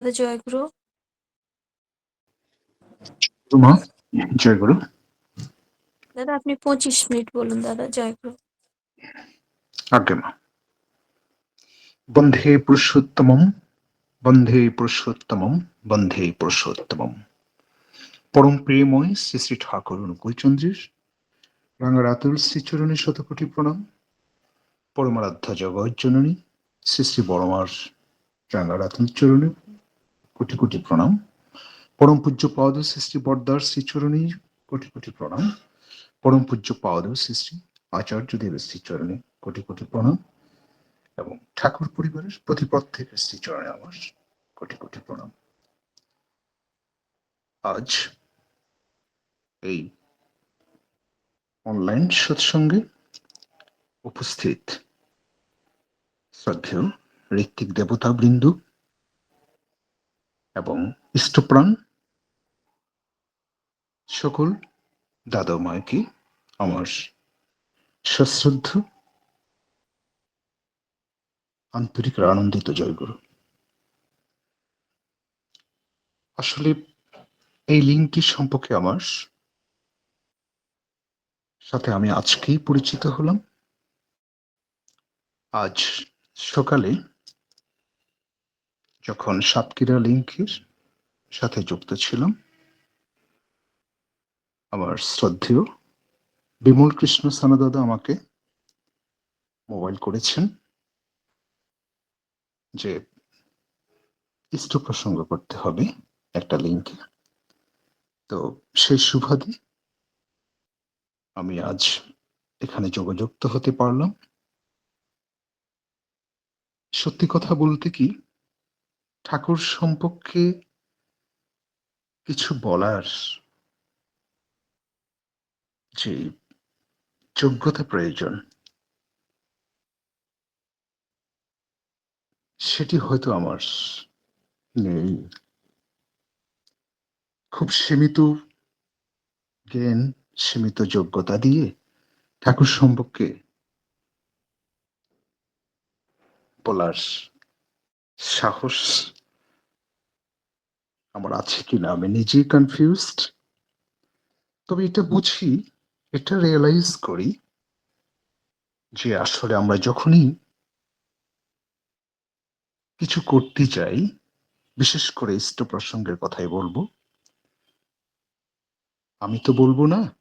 জয়গুরু। মা জয় গুরু দাদা আপনি পঁচিশ মিনিট বলুন দাদা জয়গুরু। আজ্ঞে মা। বন্ধে পুরুষোত্তমম বন্ধে পুরুষোত্তমম বন্ধে পুরুষোত্তমম। পরম প্রিয়ময় শ্রী শ্রী ঠাকুর অনুকূলচন্দ্রের রাঙারাতুল শ্রীচরণে শতকোটি প্রণাম। পরমারাধ্য জগৎ জননী শ্রী শ্রী বড়মার রাঙারাতুল চরণে কোটি কোটি প্রণাম। পরম পূজ্য শ্রী শ্রী বর্দার শ্রীচরণী, কোটি কোটি প্রণাম। পরম পূজ্য পদ শ্রী শ্রী আচার্যদেবের শ্রীচরণে, কোটি কোটি প্রণাম। এবং ঠাকুর পরিবারের প্রতি শ্রীচরণে আমার কোটি কোটি প্রণাম। আজ এই অনলাইন সৎসঙ্গে উপস্থিত শ্রদ্ধেয় ঋত্বিক দেবতা বৃন্দু এবং ইষ্টপ্রাণ। সকল দাদা মায়কে আমার সশ্রদ্ধ। আন্তরিক আনন্দিত জয়গুরু। আসলে এই লিঙ্কটি সম্পর্কে আমার সাথে আমি আজকেই পরিচিত হলাম। আজ সকালে যখন সাতক্ষীরা লিঙ্কের সাথে যুক্ত ছিলাম, আমার শ্রদ্ধেয় বিমল কৃষ্ণ সানাদাদা আমাকে মোবাইল করেছেন যে ইষ্ট প্রসঙ্গ করতে হবে একটা লিঙ্কে। তো সেই সুবাদে আমি আজ এখানে যোগাযুক্ত হতে পারলাম। সত্যি কথা বলতে কি ঠাকুর সম্পর্কে কিছু বলার যে যোগ্যতা প্রয়োজন, সেটি হয়তো আমার নেই। খুব সীমিত জ্ঞান, সীমিত যোগ্যতা দিয়ে ঠাকুর সম্পর্কে বলার সাহস আমার আছে কিনা? আমি নিজেই কনফিউজড তবে এটা বুঝি, এটা রিয়েলাইজ করি যে আসলে আমরা যখনই কিছু করতে চাই বিশেষ করে ইষ্ট প্রসঙ্গের কথাই বলব, আমি তো বলব না,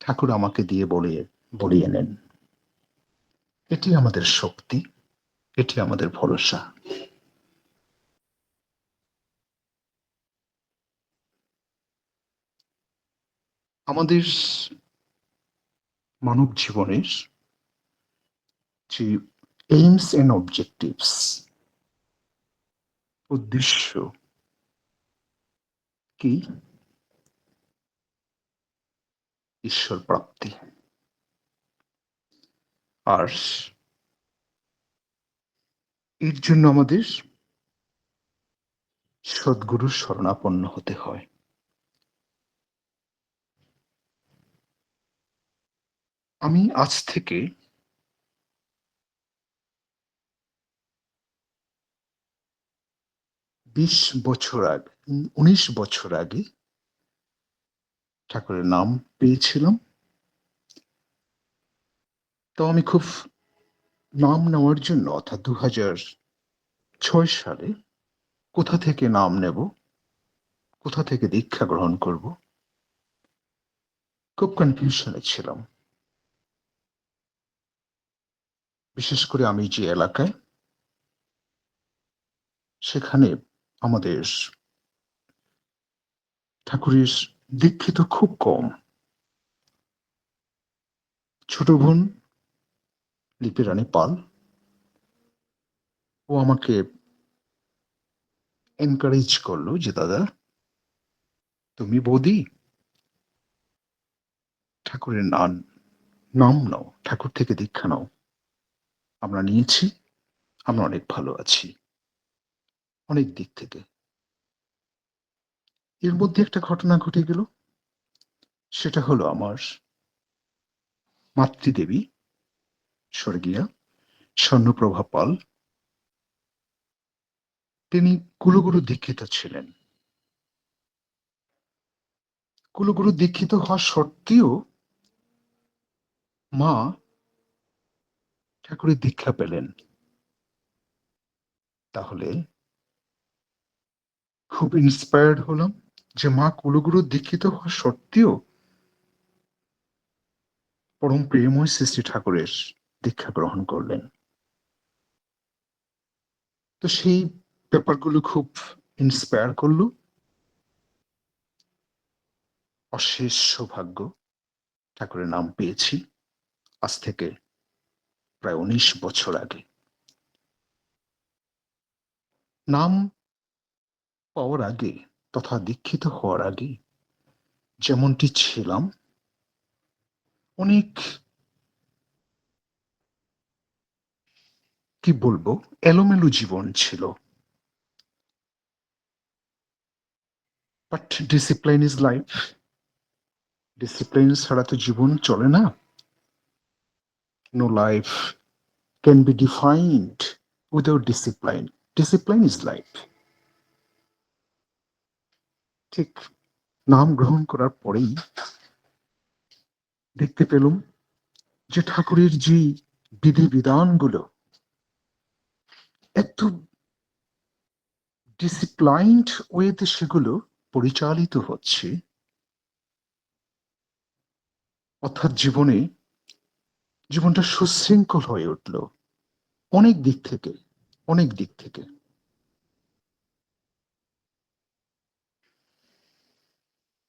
ঠাকুর আমাকে দিয়ে বলিয়ে বলিয়ে নেন। এটি আমাদের শক্তি, এটি আমাদের ভরসা। আমাদের মানব জীবনের যে এইমস এন্ড অবজেক্টিভস উদ্দেশ্য কি? ঈশ্বর প্রাপ্তি। আর এর জন্য আমাদের সদ্গুরুর শরণাপন্ন হতে হয়। আমি আজ থেকে বিশ বছর আগে, উনিশ বছর আগে ঠাকুরের নাম পেয়েছিলাম। তো আমি খুব নাম নেওয়ার জন্য, অর্থাৎ দু হাজার ছয় সালে কোথা থেকে নাম নেব, কোথা থেকে দীক্ষা গ্রহণ করব, খুব কনফিউশনে ছিলাম। বিশেষ করে আমি যে এলাকায়, সেখানে আমাদের ঠাকুরের দীক্ষিত খুব কম। ছোট বোন লিপি রানী পাল, ও আমাকে এনকারেজ করল যে, দাদা, তুমি বৌদি, ঠাকুরের নাম নাম নাও, ঠাকুর থেকে দীক্ষা নাও। আমরা নিয়েছি, আমরা অনেক ভালো আছি। অনেক দিক থেকে। এর মধ্যে একটা ঘটনা ঘটে গেল। সেটা হলো আমার মাতৃদেবী, স্বর্গীয়া স্বর্ণপ্রভা পাল। তিনি কুলগুরু দীক্ষিত ছিলেন। কুলগুরু দীক্ষিত হওয়া সত্ত্বেও মা ঠাকুরের দীক্ষা পেলেন। তাহলে খুব ইন্সপায়ার্ড হলাম যে মা কুলগুরু দীক্ষিত হওয়া সত্ত্বেও পরম শ্রী শ্রী ঠাকুরের দীক্ষা গ্রহণ করলেন। তো সেই ব্যাপারগুলো খুব ইন্সপায়ার করল। অশেষ সৌভাগ্য ঠাকুরের নাম পেয়েছি। আজ থেকে প্রায় উনিশ বছর আগে। নাম পাওয়ার আগে তথা দীক্ষিত হওয়ার আগে যেমনটি ছিলাম, অনেক কি বলব, এলোমেলো জীবন ছিল। But discipline is life discipline ছাড়া তো জীবন চলে না। No life can be defined without discipline discipline is life ঠিক নাম গ্রহণ করার পরেই দেখতে পেলুম যে ঠাকুরের যে বিধি বিধানগুলো, এত ডিসিপ্লাইন্ড ওয়েতে সেগুলো পরিচালিত হচ্ছে। অর্থাৎ জীবনে জীবনটা সুশৃঙ্খল হয়ে উঠল। অনেক দিক থেকে, অনেক দিক থেকে।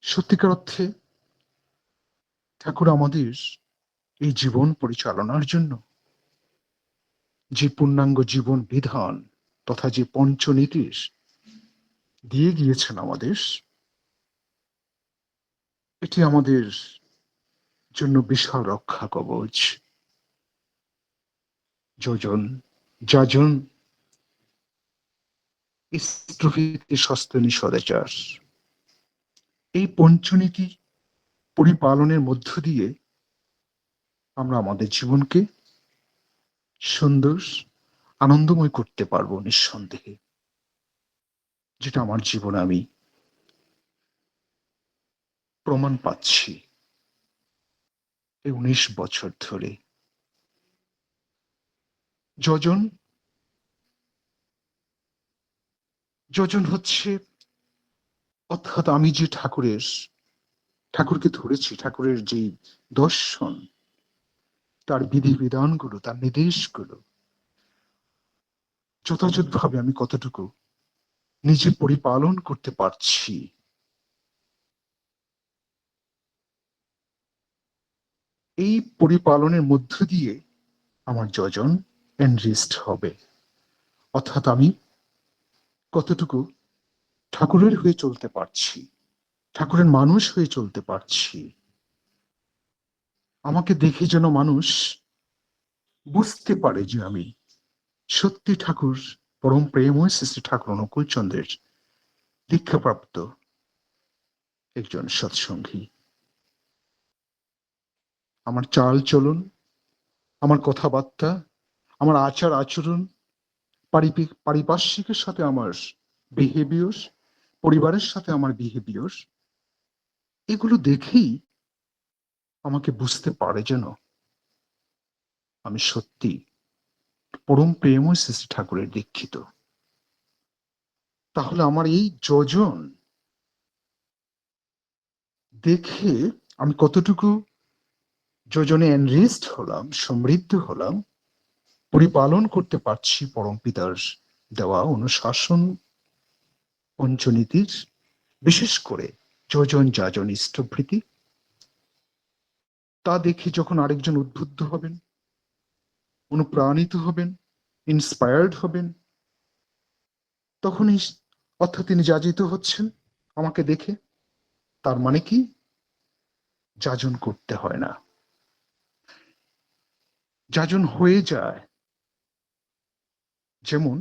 সত্যিকার অর্থে, ঠাকুর আমাদের এই জীবন পরিচালনার জন্য যে পূর্ণাঙ্গ জীবন বিধান তথা যে পঞ্চনীতির দিয়ে গিয়েছেন আমাদের, এটি আমাদের জন্য বিশাল রক্ষা কবচ। যোজন, যাজন সস্তনী সদাচার। এই পঞ্চনীতি পরিপালনের মধ্য দিয়ে আমরা আমাদের জীবনকে সুন্দর, আনন্দময় করতে পারব নিঃসন্দেহে। যেটা আমার জীবনে আমি প্রমাণ পাচ্ছি। এই উনিশ বছর ধরে যোজন যোজন হচ্ছে অর্থাৎ আমি যে ঠাকুরের, ঠাকুরকে ধরেছি, ঠাকুরের যে দর্শন, তার বিধি বিধানগুলো তার নির্দেশগুলো, যথাযথভাবে আমি কতটুকু নিজে পরিপালন করতে পারছি, এই পরিপালনের মধ্য দিয়ে আমার যজন এনরিস্ট হবে। অর্থাৎ আমি কতটুকু ঠাকুরের হয়ে চলতে পারছি, ঠাকুরের মানুষ হয়ে চলতে পারছি, আমাকে দেখে যেন মানুষ বুঝতে পারে যে আমি সত্যি ঠাকুর, পরম প্রেময় শ্রী শ্রী ঠাকুর অনুকূল চন্দ্রের দীক্ষাপ্রাপ্ত একজন সৎসঙ্গী। আমার চাল চলন, আমার কথাবার্তা আমার আচার আচরণ, পারিপি- পারিপার্শ্বিকের সাথে আমার বিহেভিয়র পরিবারের সাথে আমার বিহেভিয়র এগুলো দেখেই আমাকে বুঝতে পারে যেন আমি সত্যি পরম প্রেময় শ্রী শ্রী ঠাকুরের দীক্ষিত। তাহলে আমার এই যজন দেখে আমি কতটুকু যোজনে এনরিস্ট হলাম, সমৃদ্ধ হলাম পরিপালন করতে পারছি পরম পিতার দেওয়া অনুশাসন পঞ্চনীতির বিশেষ করে যোজন যাজন ইষ্টভৃতি। তা দেখে যখন আরেকজন উদ্বুদ্ধ হবেন, অনুপ্রাণিত হবেন ইন্সপায়ার্ড হবেন, তখনই অর্থাৎ তিনি যাজিত হচ্ছেন আমাকে দেখে, তার মানে কি? যাজন করতে হয় না। যাজন হয়ে যায় যেমন,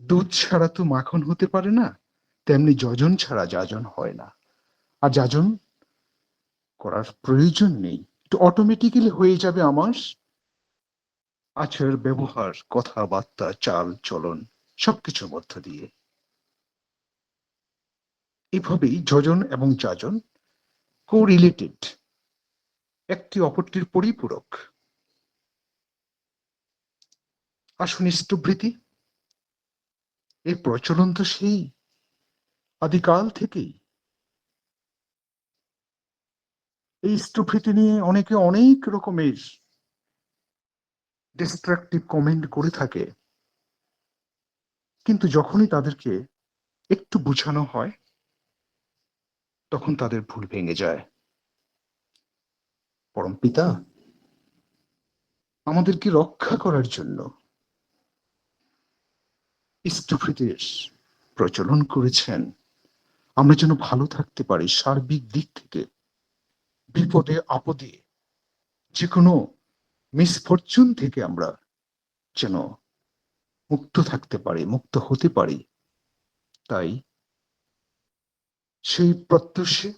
দুধ ছাড়া তো মাখন হতে পারে না, তেমনি যজন ছাড়া যাজন হয় না। আর যাজন করার প্রয়োজন নেই। একটু অটোমেটিক্যালি হয়ে যাবে আমার আচার ব্যবহার, কথাবার্তা, চাল, চলন, সবকিছুর মধ্য দিয়ে। এভাবেই যজন এবং যাজন কো রিলেটেড একটি অপরটির পরিপূরক। আসুন ইষ্টভৃতি এর প্রচলন তো সেই, আদিকাল থেকেই। এই ইষ্টভৃতি নিয়ে অনেকে অনেক রকমের ডিস্ট্রাকটিভ কমেন্ট করে থাকে। কিন্তু যখনই তাদেরকে একটু বোঝানো হয়, তখন তাদের ভুল ভেঙে যায়। পরম পিতা, আমাদেরকে রক্ষা করার জন্য ইষ্টভৃতির প্রচলন করেছেন। আমরা যেন ভালো থাকতে পারি সার্বিক দিক থেকে। বিপদে, আপদে যে কোনো মিসফরচুন থেকে আমরা যেন মুক্ত থাকতে পারি, মুক্ত হতে পারি। তাই সেই প্রত্যুষে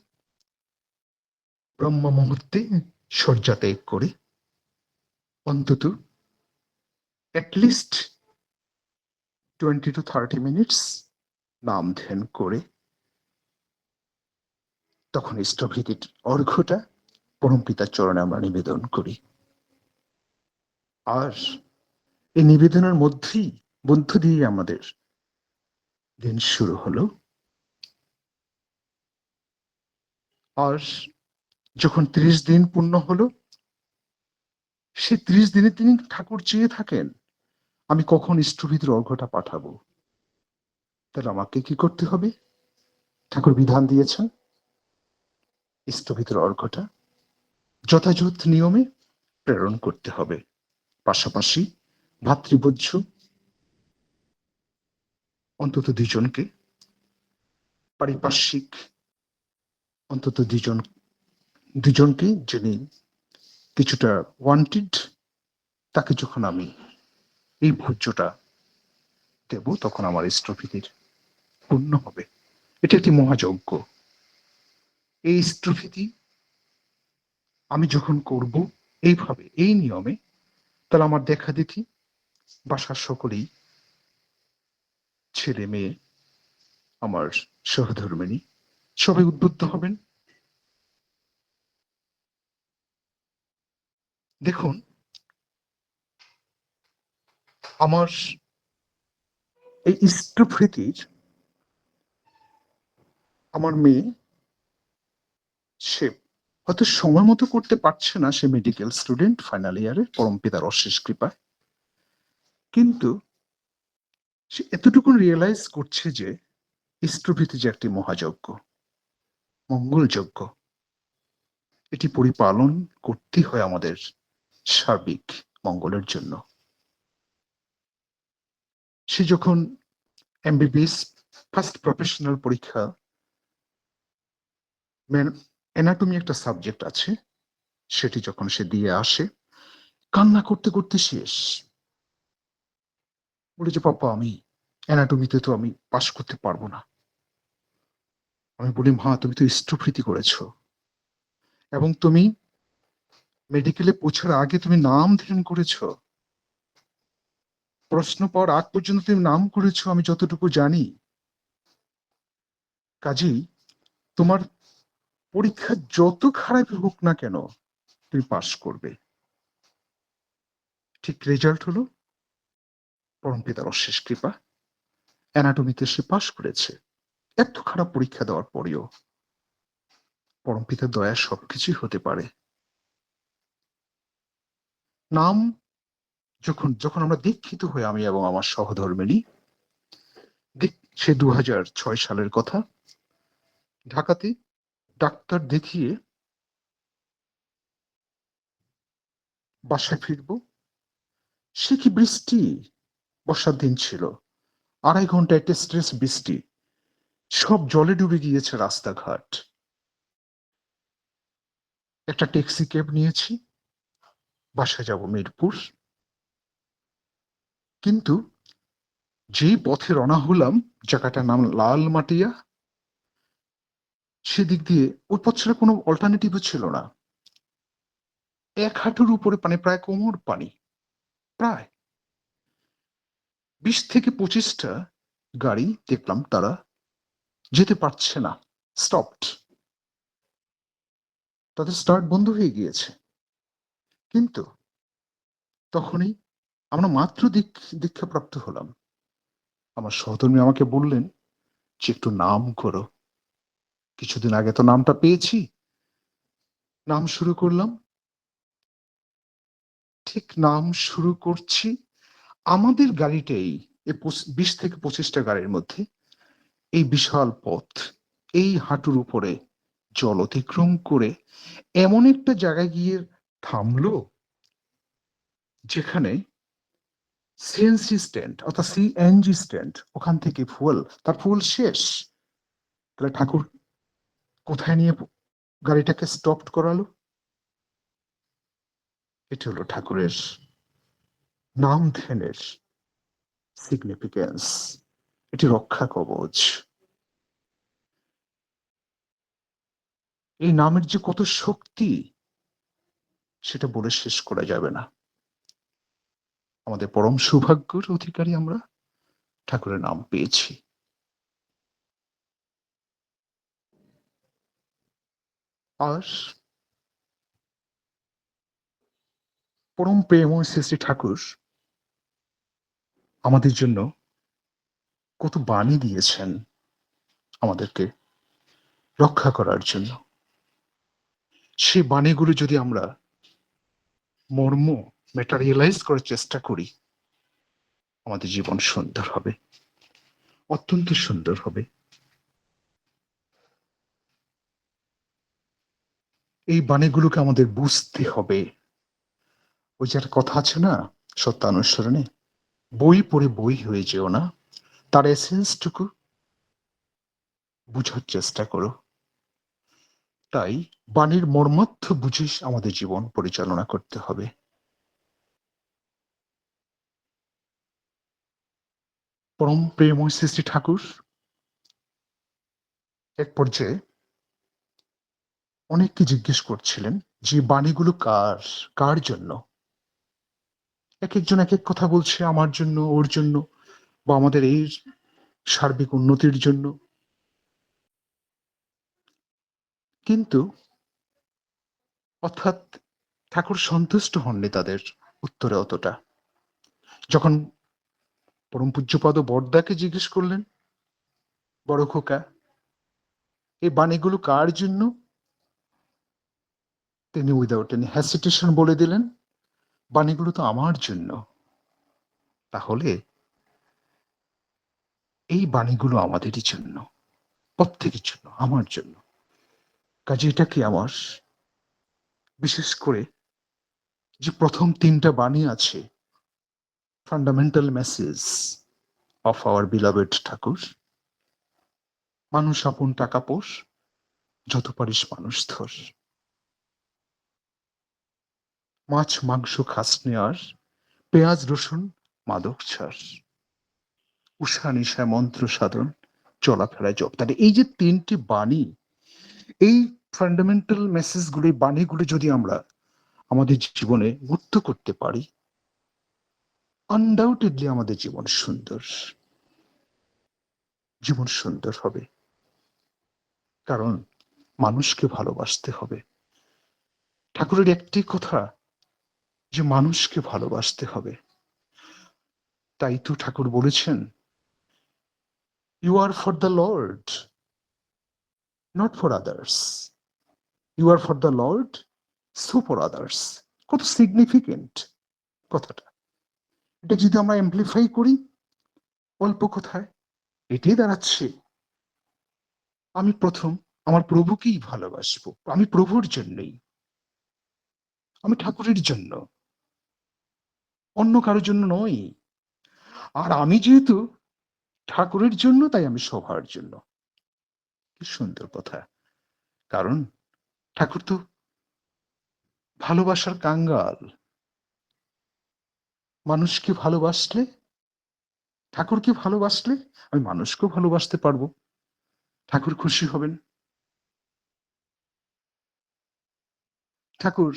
ব্রহ্ম মুহূর্তে শয্যা ত্যাগ করে অন্তত at least twenty two thirty minutes নাম ধ্যান করে তখন ইষ্টভৃতির অর্ঘ্যটা পিতার চরণে আমরা নিবেদন করি। আর এই নিবেদনের মধ্যেই মধ্য দিয়ে আমাদের দিন শুরু হলো। আর যখন ত্রিশ দিন পূর্ণ হলো সে ত্রিশ দিনে তিনি ঠাকুর চেয়ে থাকেন। আমি কখন ইষ্টভৃতির অর্ঘ্যটা পাঠাবো? তাহলে আমাকে কি করতে হবে? ঠাকুর বিধান দিয়েছেন ইষ্টভৃতির অর্ঘটা যথাযথ নিয়মে প্রেরণ করতে হবে। পাশাপাশি ভাতৃবজ্জ অন্তত দুজনকে পারিপার্শ্বিক অন্তত দুজন, দুজনকে যিনি কিছুটা ওয়ান্টেড তাকে যখন আমি এই ভোজ্যটা দেব, তখন আমার ইষ্টভীতির পূর্ণ হবে। এটা একটি মহাযজ্ঞ। এই ইষ্টভীতি আমি যখন করব এইভাবে, এই নিয়মে, তাহলে আমার দেখা দেখি বাসার সকলেই ছেলে মেয়ে, আমার সহধর্মিনী, সবাই উদ্বুদ্ধ হবেন। দেখুন আমার এই ইষ্টভৃতির আমার মেয়ে, সে হয়তো সময় মতো করতে পারছে না সে মেডিকেল স্টুডেন্ট ফাইনাল ইয়ারে পরম পিতার অশেষ কৃপায়। কিন্তু সে এতটুকু রিয়েলাইজ করছে যে ইষ্টভৃতি যে একটি মহাযজ্ঞ, মঙ্গলযজ্ঞ, এটি পরিপালন করতে হয় আমাদের সার্বিক মঙ্গলের জন্য। সে যখন এমবিবিএস ফার্স্ট প্রফেশনাল পরীক্ষা অ্যানাটমি একটা সাবজেক্ট আছে, সেটি যখন সে দিয়ে আসে, কান্না করতে করতে শেষ বলে যে, পাপা, আমি অ্যানাটমিতে তো আমি পাশ করতে পারব না। আমি বলি, মা, তুমি তো ইষ্টভৃতি করেছ এবং তুমি মেডিকেলে পৌঁছার আগে তুমি নাম ধ্যান করেছ। প্রশ্ন পাওয়ার আগ পর্যন্ত তুমি নাম করেছ, আমি যতটুকু জানি। কাজেই তোমার পরীক্ষা যত খারাপ হোক না কেন, তুমি পাশ করবে। ঠিক রেজাল্ট হলো পরম পিতার অশেষ কৃপা। অ্যানাটমিতে সে পাশ করেছে। এত খারাপ পরীক্ষা দেওয়ার পরেও পরম পিতার দয়া সবকিছুই হতে পারে। নাম যখন যখন আমরা দীক্ষিত হই আমি এবং আমার সহধর্মিনী সে দু ছয় সালের কথা, ঢাকাতে ডাক্তার দেখিয়ে বাসায় ফিরবো। সে কি বৃষ্টি? বর্ষার দিন ছিল। আড়াই ঘণ্টা একটা স্ট্রেস বৃষ্টি। সব জলে ডুবে গিয়েছে রাস্তাঘাট। একটা ট্যাক্সি ক্যাব নিয়েছি। বাসায় যাব মিরপুর। কিন্তু যেই পথে রওনা হলাম, জায়গাটার নাম লাল মাটিয়া, সেদিক দিয়ে ওই পথ ছাড়া কোনো অল্টারনেটিভও ছিল না। এক হাঁটুর উপরে পানি, প্রায় কোমর পানি, প্রায়। বিশ থেকে পঁচিশটা গাড়ি দেখলাম তারা যেতে পারছে না স্টপড তাদের স্টার্ট বন্ধ হয়ে গিয়েছে। কিন্তু তখনই আমরা মাত্র দীক্ষা, দীক্ষাপ্রাপ্ত হলাম। আমার সহধর্মী আমাকে বললেন, যে একটু নাম করো। কিছুদিন আগে তো নামটা পেয়েছি। নাম শুরু করলাম। ঠিক নাম শুরু করছি আমাদের গাড়িটাই বিশ থেকে পঁচিশটা গাড়ির মধ্যে। এই বিশাল পথ, এই হাঁটুর উপরে জল অতিক্রম করে এমন একটা জায়গায় গিয়ে থামলো, যেখানে সিএনসি স্ট্যান্ড অর্থাৎ সিএনজি স্ট্যান্ড ওখান থেকে ফুয়েল তার ফুয়েল শেষ। তাহলে ঠাকুর কোথায় নিয়ে গাড়িটাকে স্টপ করালো? এটি হলো ঠাকুরের নাম ধ্যানের সিগনিফিকেন্স এটি রক্ষা কবচ। এই নামের যে কত শক্তি, সেটা বলে শেষ করা যাবে না। আমাদের পরম সৌভাগ্যের অধিকারী আমরা ঠাকুরের নাম পেয়েছি। আর পরম প্রেম শ্রী শ্রী ঠাকুর আমাদের জন্য কত বাণী দিয়েছেন আমাদেরকে রক্ষা করার জন্য। সেই বাণীগুলো যদি আমরা মর্ম মেটারিয়ালাইজ করার চেষ্টা করি। আমাদের জীবন সুন্দর হবে। অত্যন্ত সুন্দর হবে। এই বাণীগুলোকে আমাদের বুঝতে হবে। ওই যে একটা কথা আছে না, সত্যানুসরণে, বই পড়ে বই হয়ে যেও না। তার এসেন্সটুকু বুঝার চেষ্টা করো। তাই বাণীর মর্মার্থ বুঝে আমাদের জীবন পরিচালনা করতে হবে। পরম প্রেময় শ্রী ঠাকুর। এক পর্যায়ে অনেককে জিজ্ঞেস করছিলেন যে বাণীগুলো কার? কার জন্য? এক একজন এক এক কথা বলছে, আমার জন্য, ওর জন্য বা আমাদের এই সার্বিক উন্নতির জন্য। কিন্তু অর্থাৎ ঠাকুর সন্তুষ্ট হননি তাদের উত্তরে অতটা। যখন পরম পূজ্যপদ বর্দাকে জিজ্ঞেস করলেন, বড় খোকা, এই বাণীগুলো কার জন্য? তিনি উইদাউট এনি হ্যাসিটেশন বলে দিলেন, বাণীগুলো তো আমার জন্য। তাহলে এই বাণীগুলো আমাদেরই জন্য, প্রত্যেকের জন্য, আমার জন্য। কাজে এটা কি আমার? বিশেষ করে যে প্রথম তিনটা বাণী আছে fundamental message of our beloved Thakur. মানুষ আপন টাকা পোষ, যত পারিস মানুষ ধর। মাছ, মাংস, খাস নেয়ার, পেঁয়াজ, রসুন, মাদক ছাড়। উষা নিশায় মন্ত্র, সাধন, চলাফেরায় জব তাহলে এই যে তিনটি বাণী, এই ফান্ডামেন্টাল মেসেজগুলো বাণীগুলো যদি আমরা আমাদের জীবনে মুক্ত করতে পারি আনডাউটেডলি আমাদের জীবন সুন্দর। জীবন সুন্দর হবে। কারণ মানুষকে ভালোবাসতে হবে। ঠাকুরের একটি কথা যে মানুষকে ভালোবাসতে হবে। তাই তো ঠাকুর বলেছেন you are for the lord not for others you are for the lord so for others কত সিগনিফিকেন্ট কথাটা। এটা যদি আমরা এমপ্লিফাই করি, অল্প কথায়, এটাই দাঁড়াচ্ছে। আমি প্রথম আমার প্রভুকেই ভালোবাসবো। আমি প্রভুর জন্যই। আমি ঠাকুরের জন্য। অন্য কারোর জন্য নয় আর আমি যেহেতু ঠাকুরের জন্য, তাই আমি সবার জন্য। কি সুন্দর কথা। কারণ ঠাকুর তো ভালোবাসার কাঙ্গাল। মানুষকে ভালোবাসলে, ঠাকুরকে ভালোবাসলে আমি মানুষকেও ভালোবাসতে পারব। ঠাকুর খুশি হবেন। ঠাকুর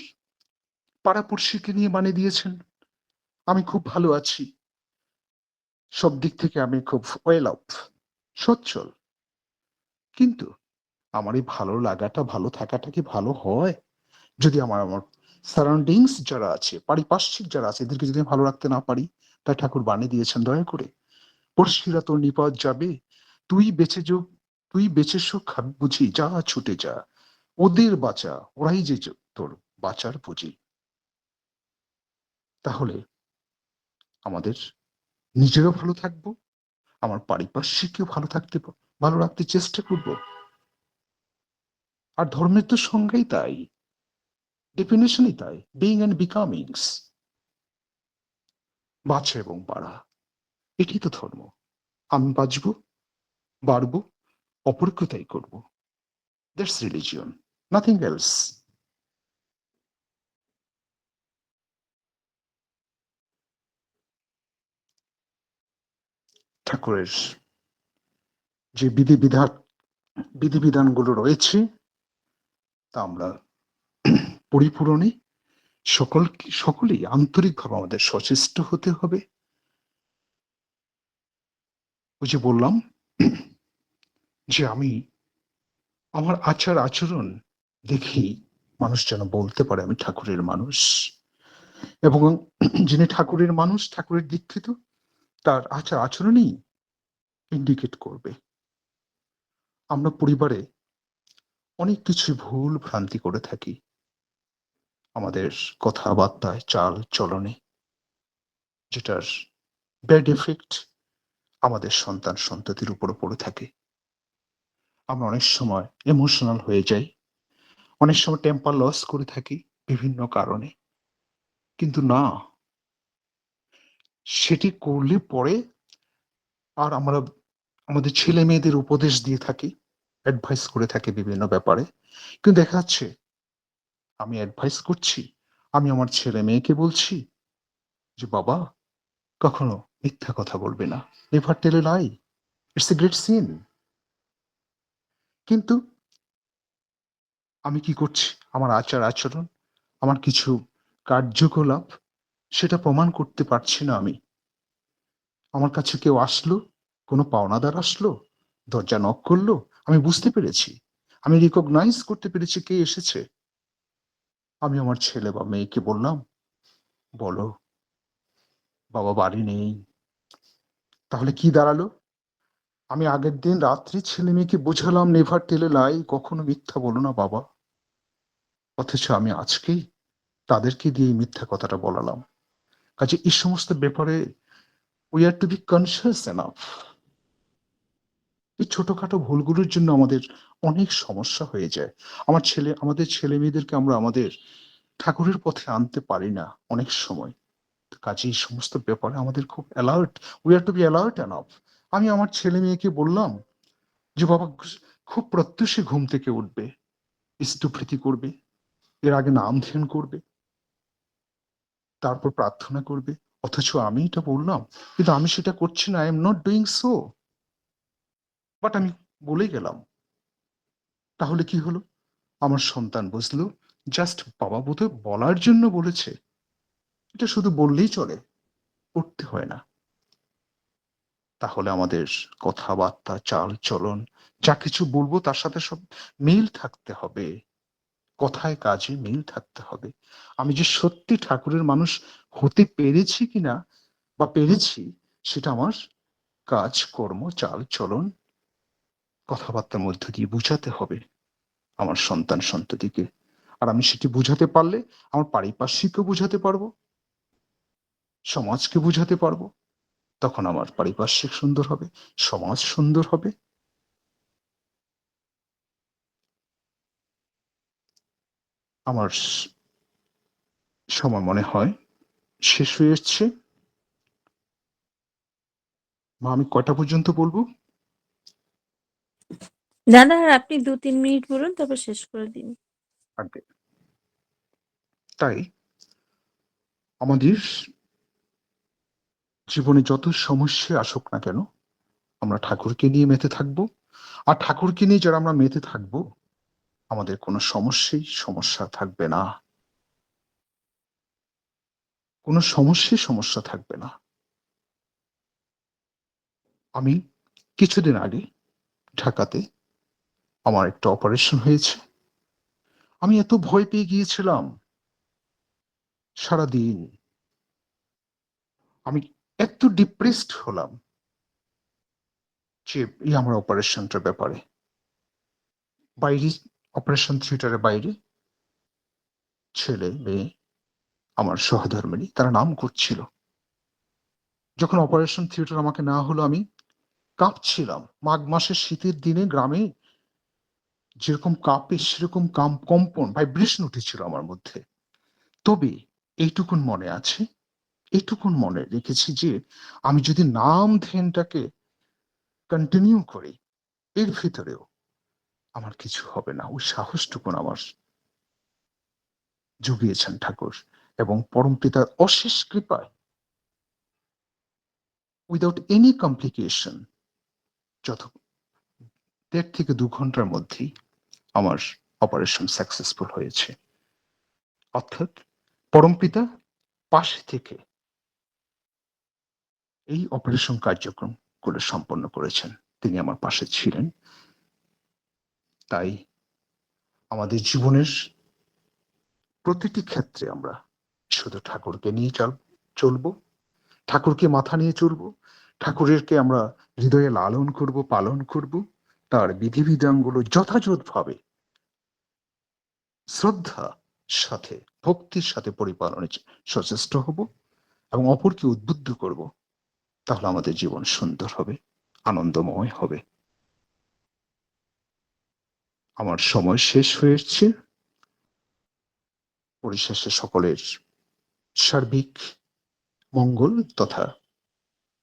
পাড়াপড়শিকে নিয়ে মানে দিয়েছেন। আমি খুব ভালো আছি। সব দিক থেকে আমি খুব ওয়েল অফ সচ্ছল। কিন্তু আমার এই ভালো লাগাটা, ভালো থাকাটা কি ভালো হয়? যদি আমার আমার সারাউন্ডিংস যারা আছে, পারিপার্শ্বিক যারা আছে, এদেরকে যদি ভালো রাখতে না পারি, তাই ঠাকুর বাণী দিয়েছেন, দয়া করে। পড়শিরা তোর নিপদ যাবে, তুই বেঁচে যো, তুই বেঁচে সুখ বুঝি, যা ছুটে যা, ওদের বাঁচা, ওরাই যে তোর বাঁচার পুঁজি। তাহলে আমাদের নিজেরও ভালো থাকব, আমার পারিপার্শ্বিককেও ভালো থাকতে, ভালো রাখতে চেষ্টা করব। আর ধর্মের তো সংজ্ঞাই তাই। ডেফিনেশনই তাই বিং অ্যান্ড বিকামিংস বাঁচা এবং বাড়া এটি তো ধর্ম। আমি বাঁচবো, বাড়বো, অপরকে তাই করব। দ্যাটস রিলিজিয়ন নাথিং এলস ঠাকুরের যে বিধি বিধিবিধান বিধিবিধানগুলো রয়েছে, তা আমরা পরিপূরণে সকল সকলেই আন্তরিকভাবে আমাদের সচেষ্ট হতে হবে। ওই যে বললাম যে আমি আমার আচার আচরণ দেখি মানুষ যেন বলতে পারে আমি ঠাকুরের মানুষ। এবং যিনি ঠাকুরের মানুষ, ঠাকুরের দীক্ষিত, তার আচার আচরণই ইন্ডিকেট করবে। আমরা পরিবারে অনেক কিছু ভুল ভ্রান্তি করে থাকি। আমাদের কথাবার্তায় চাল চলনে, যেটার ব্যাড এফেক্ট আমাদের সন্তান সন্ততির উপরে পড়ে থাকে। আমরা অনেক সময় ইমোশনাল হয়ে যাই, অনেক সময় টেম্পার লস করে থাকি বিভিন্ন কারণে। কিন্তু না, সেটি করলে পরে আর আমরা আমাদের ছেলে মেয়েদের উপদেশ দিয়ে থাকি অ্যাডভাইস করে থাকি বিভিন্ন ব্যাপারে। কিন্তু দেখা যাচ্ছে আমি অ্যাডভাইস করছি, আমি আমার ছেলে মেয়েকে বলছি যে, বাবা, কখনো মিথ্যা কথা বলবে না। Never tell lie it's a great sin কিন্তু আমি কি করছি? আমার আচার আচরণ, আমার কিছু কার্যকলাপ, সেটা প্রমাণ করতে পারছি না আমি। আমার কাছে কেউ আসলো, কোনো পাওনাদার আসলো, দরজা নক করল, আমি বুঝতে পেরেছি। আমি রিকগনাইজ করতে পেরেছি কে এসেছে। আমি আমার ছেলে বা মেয়েকে বললাম, বলো, বাবা বাড়ি নেই। তাহলে কি দাঁড়াল? আমি আগের দিন রাত্রি ছেলে মেয়েকে বোঝালাম, নেভার টেলে লাই, কখনো মিথ্যা বলো না বাবা। অথচ আমি আজকেই তাদেরকে দিয়ে মিথ্যা কথাটা বলালাম। কাজে এই সমস্ত ব্যাপারে we are to be conscious enough এই ছোটখাটো ভুলগুলোর জন্য আমাদের অনেক সমস্যা হয়ে যায়। আমার ছেলে, আমাদের ছেলে মেয়েদেরকে আমরা আমাদের ঠাকুরের পথে আনতে পারি না অনেক সময়। কাজে এই সমস্ত ব্যাপারে আমাদের খুব alert we are to be alert enough আমি আমার ছেলে মেয়েকে বললাম যে, বাবা, খুব প্রত্যুষে ঘুম থেকে উঠবে স্তুপ্রীতি করবে, এর আগে নাম ধ্যান করবে, তারপর প্রার্থনা করবে। অথচ আমি এটা বললাম, কিন্তু আমি সেটা করছি না I am not doing so but আমি বলে গেলাম। তাহলে কি হলো? আমার সন্তান বুঝলো জাস্ট বাবা বোধহয় বলার জন্য বলেছে। এটা শুধু বললেই চলে করতে হয় না। তাহলে আমাদের কথাবার্তা চাল চলন যা কিছু বলব তার সাথে সব মিল থাকতে হবে। কথায় কাজে মিল থাকতে হবে। আমি যে সত্যি ঠাকুরের মানুষ হতে পেরেছি কিনা বা পেরেছি, সেটা আমার কাজ, কর্ম চাল চলন কথাবার্তার মধ্য দিয়ে বুঝাতে হবে আমার সন্তান সন্ততিকে। আর আমি সেটি বুঝাতে পারলে আমার পারিপার্শ্বিককে বুঝাতে পারব, সমাজকে বুঝাতে পারব। তখন আমার পারিপার্শ্বিক সুন্দর হবে, সমাজ সুন্দর হবে। আমার সময় মনে হয় শেষ হয়ে এসছে। মা, আমি কয়টা পর্যন্ত বলব? দাদা আর আপনি দু তিন মিনিট বলুন, তারপর শেষ করে দিন। তাই আমাদের জীবনে যত সমস্যা আসুক না কেন, আমরা ঠাকুরকে নিয়ে মেতে থাকব। আর ঠাকুরকে নিয়ে যারা আমরা মেতে থাকব, আমাদের কোনো সমস্যাই, সমস্যা থাকবে না। কোনো সমস্যাই সমস্যা থাকবে না। আমি কিছুদিন আগে ঢাকাতে আমার একটা অপারেশন হয়েছে। আমি এত ভয় পেয়ে গিয়েছিলাম। সারাদিন আমি এত ডিপ্রেসড হলাম যে এই আমার অপারেশনটার ব্যাপারে। বাইরে অপারেশন থিয়েটারের বাইরে ছেলে, মেয়ে, আমার সহধর্মিনী, তারা নাম করছিল। যখন অপারেশন থিয়েটার আমাকে না হলো আমি কাঁপছিলাম। মাঘ মাসের শীতের দিনে গ্রামে যেরকম কাঁপে সেরকম কাম, কম্পন ভাইব্রেশন উঠেছিল আমার মধ্যে। তবে এইটুকুন মনে আছে? এইটুকুন মনে রেখেছি যে, আমি যদি নাম ধ্যানটাকে কন্টিনিউ করি, এর ভিতরেও আমার কিছু হবে না। ওই সাহসটুকুন আমার জুগিয়েছেন ঠাকুর। এবং পরম পিতার অশেষ কৃপায় উইদাউট এনি কমপ্লিকেশন যত দেড় থেকে দু ঘণ্টার মধ্যেই আমার অপারেশন সাকসেসফুল হয়েছে। অর্থাৎ পরম পিতা পাশে থেকে এই অপারেশন কার্যক্রম করে সম্পন্ন করেছেন। তিনি আমার পাশে ছিলেন। তাই আমাদের জীবনের প্রতিটি ক্ষেত্রে আমরা শুধু ঠাকুরকে নিয়ে চল চলবো, ঠাকুরকে মাথা নিয়ে চলবো, ঠাকুরেরকে আমরা হৃদয়ে লালন করব, পালন করব তার বিধিবিধানগুলো যথাযথভাবে শ্রদ্ধা সাথে, ভক্তির সাথে পরিপালনে সচেষ্ট হব এবং অপরকে উদ্বুদ্ধ করব, তাহলে আমাদের জীবন সুন্দর হবে, আনন্দময় হবে। আমার সময় শেষ হয়েছে। পরিশেষে সকলের সার্বিক মঙ্গল তথা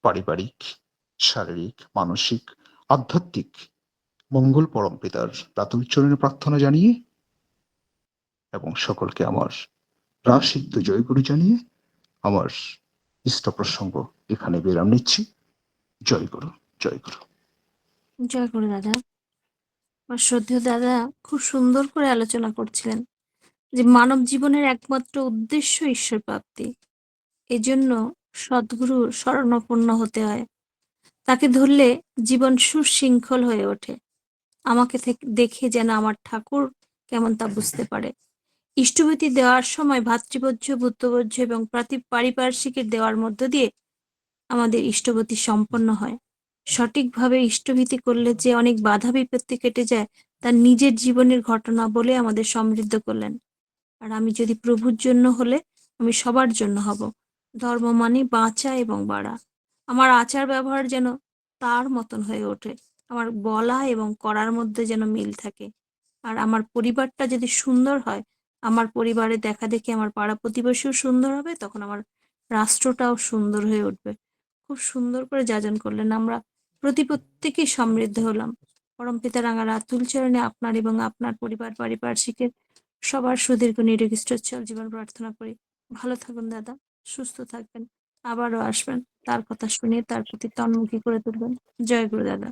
পারিবারিক, শারীরিক, মানসিক, আধ্যাত্মিক মঙ্গল পরম পিতার প্রাতুল চরণে প্রার্থনা জানিয়ে এবং সকলকে আমার রাসিদ্ধ জয়গুরু জানিয়ে আমার ইষ্ট প্রসঙ্গ এখানে বিরাম নিচ্ছি। জয় গুরু জয় গুরু জয় গুরু দাদা, আমার শ্রদ্ধেয় দাদা খুব সুন্দর করে আলোচনা করছিলেন যে মানব জীবনের একমাত্র উদ্দেশ্য ঈশ্বর প্রাপ্তি। এজন্য সদ্গুরুর শরণাপন্ন হতে হয়। তাকে ধরলে জীবন সুশৃঙ্খল হয়ে ওঠে। আমাকে দেখে যেন আমার ঠাকুর কেমন তা বুঝতে পারে। ইষ্টভূতি দেওয়ার সময় ভাতৃবোজ্য ভূতবোজ্য এবং পারিপার্শ্বিকের দেওয়ার মধ্য দিয়ে আমাদের ইষ্টভূতি সম্পন্ন হয়। সঠিকভাবে ইষ্টভীতি করলে যে অনেক বাধা বিপত্তি কেটে যায় তার নিজের জীবনের ঘটনা বলে আমাদের সমৃদ্ধ করলেন। আর আমি যদি প্রভুর জন্য হলে, আমি সবার জন্য হব। ধর্ম মানে বাঁচা এবং বাড়া। আমার আচার ব্যবহার যেন তার মতন হয়ে ওঠে। আমার বলা এবং করার মধ্যে যেন মিল থাকে। আর আমার পরিবারটা যদি সুন্দর হয়, আমার পরিবারে দেখা দেখি আমার পাড়া প্রতিবেশীও সুন্দর হবে, তখন আমার রাষ্ট্রটাও সুন্দর হয়ে উঠবে। খুব সুন্দর করে যাজন করলেন আমরা। প্রতি প্রত্যেকেই সমৃদ্ধ হলাম। পরম পিতা রাঙা রাতুল চরণে আপনার এবং আপনার পরিবার পারিপার্শ্বিকের সবার সুদীর্ঘ নিরোগীষ্টোচ্ছল জীবন প্রার্থনা করি। ভালো থাকুন দাদা, সুস্থ থাকবেন, আবারও আসবেন, তার কথা শুনে তার প্রতি তন্মুখী করে তুলবেন। জয় গুরু দাদা।